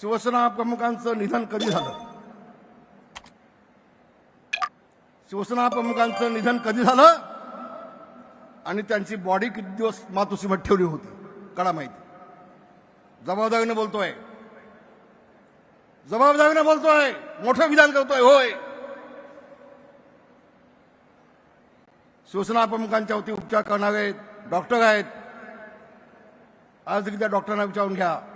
शिवसेना प्रमुखांचं निधन कधी झालं? शिवसेना प्रमुखांचं निधन कधी झालं? आणि त्यांची बॉडी किती दिवस मातोश्रीमध्ये ठेवली होती? कळा माहिती. जबाबदारीने बोलतोय. जबाबदारीने बोलतोय. मोठं विधान करतोय होय. शिवसेना प्रमुखांच्या वती उपचार करणारे डॉक्टर आहेत. आज एकदा त्या डॉक्टरांना विचारून घ्या.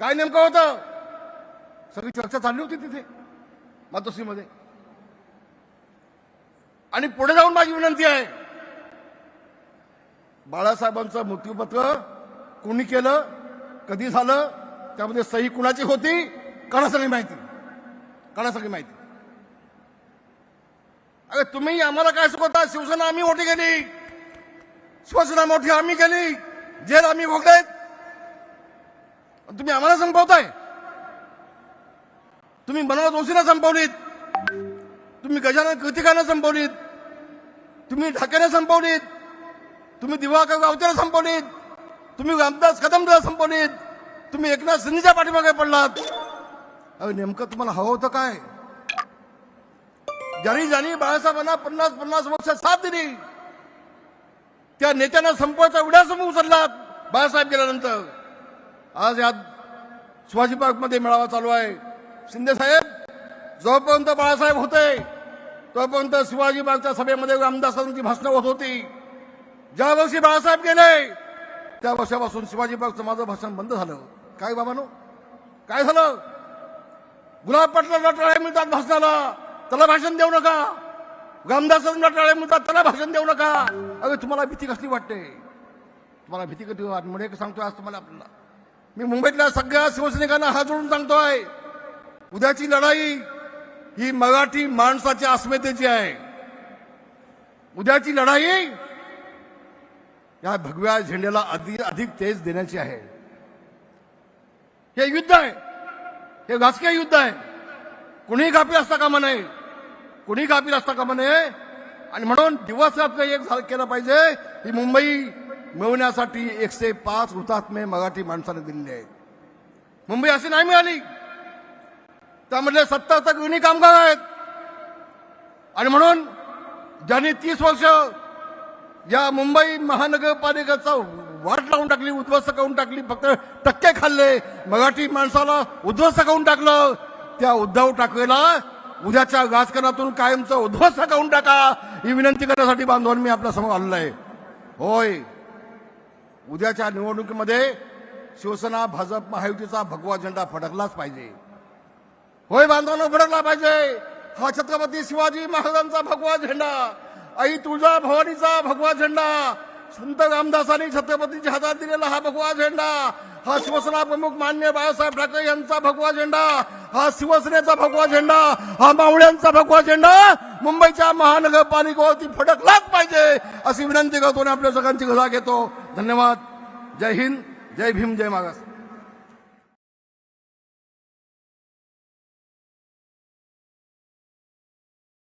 काय नेमकं होतं? सगळी चर्चा चालली होती तिथे मातोश्रीमध्ये. आणि पुढे जाऊन माझी विनंती आहे बाळासाहेबांचं मृत्यूपत्र कोणी केलं कधी झालं त्यामध्ये सही कुणाची होती कणा सगळी माहिती. कणा सगळी माहिती. अरे तुम्ही आम्हाला काय शिकवता? शिवसेना आम्ही मोठी केली. शिवसेना मोठी आम्ही केली. जेल आम्ही भोगलेत. तुम्ही आम्हाला संपवताय. तुम्ही मनोहर जोशीला संपवलीत. तुम्ही गजानन कृतिकानं संपवलीत. तुम्ही ढाक्याने संपवलीत. तुम्ही दिवाकर गावतेला संपवलीत. तुम्ही रामदास कदमला संपवलीत. तुम्ही एकनाथ शिंदेच्या पाठीमागे पडलात. अरे नेमकं तुम्हाला हवं होतं काय? ज्यांनी ज्यांनी बाळासाहेबांना पन्नास पन्नास वर्ष साथ दिली त्या नेत्यांना संपवायचा विड्यासमोर उचललात बाळासाहेब गेल्यानंतर. आज यात शिवाजी पार्कमध्ये मेळावा चालू आहे. शिंदे साहेब जोपर्यंत बाळासाहेब होते तोपर्यंत शिवाजी पार्कच्या सभेमध्ये रामदासांची भाषणं होत होती. ज्या वर्षी बाळासाहेब गेले त्या वर्षापासून शिवाजी पार्कचं माझं भाषण बंद झालं. काय बाबानो? काय झालं? गुलाब पाटलांना टाळ्या मिळतात भाषणाला त्याला भाषण देऊ नका. रामदासांना टाळ्या मिळतात त्याला भाषण देऊ नका. अरे तुम्हाला भीती कसली वाटते? तुम्हाला भीती कधी वाट मुळे सांगतो आज तुम्हाला आपल्याला. मी मुंबईतल्या सगळ्या शिवसैनिकांना हात जोडून सांगतोय उद्याची लढाई ही मराठी माणसाच्या अस्मितेची आहे. उद्याची लढाई या भगव्या झेंड्याला अधिक अधिक तेज देण्याची आहे. हे युद्ध आहे. हे राजकीय युद्ध आहे. कुणीही कापी असता कामा नये. कुणी कापी असता कामा नये. आणि म्हणून दिवस रात्र एक केलं पाहिजे. ही मुंबई मिळवण्यासाठी एकशे पाच हुतात्मे मराठी माणसाने दिलेले आहेत. मुंबई अशी नाही मिळाली. त्यामधले सत्तर तक गृहिणी कामगार आहेत. आणि म्हणून ज्यांनी तीस वर्ष या मुंबई महानगरपालिकेचा वाट लावून टाकली उद्ध्वस्त करून टाकली फक्त टक्के खाल्ले मराठी माणसाला उद्ध्वस्त करून टाकलं त्या उद्धव ठाकरेला उद्याच्या राजकारणातून कायमचं उद्ध्वस्त करून टाका ही विनंती करण्यासाठी बांधवांनी मी आपल्यासमोर आलेलो आहे होय. उद्याच्या निवडणुकीमध्ये शिवसेना भाजप महायुतीचा भगवा झेंडा फडकलाच पाहिजे. होय बांधवांना फडकला पाहिजे. हा छत्रपती शिवाजी महाराजांचा भगवा झेंडा आई तुळजा भवानीचा भगवा झेंडा संत रामदासांनी छत्रपतीच्या हातात दिलेला हा भगवा झेंडा हा शिवसेना प्रमुख मान्य बाळासाहेब ठाकरे यांचा भगवा झेंडा हा शिवसेनेचा भगवा झेंडा हा मावळ्यांचा भगवा झेंडा मुंबईच्या महानगरपालिकेवरती फडकलाच पाहिजे अशी विनंती करतो आणि आपल्या सगळ्यांची गजा घेतो. धन्यवाद. जय हिंद जय भीम जय मागास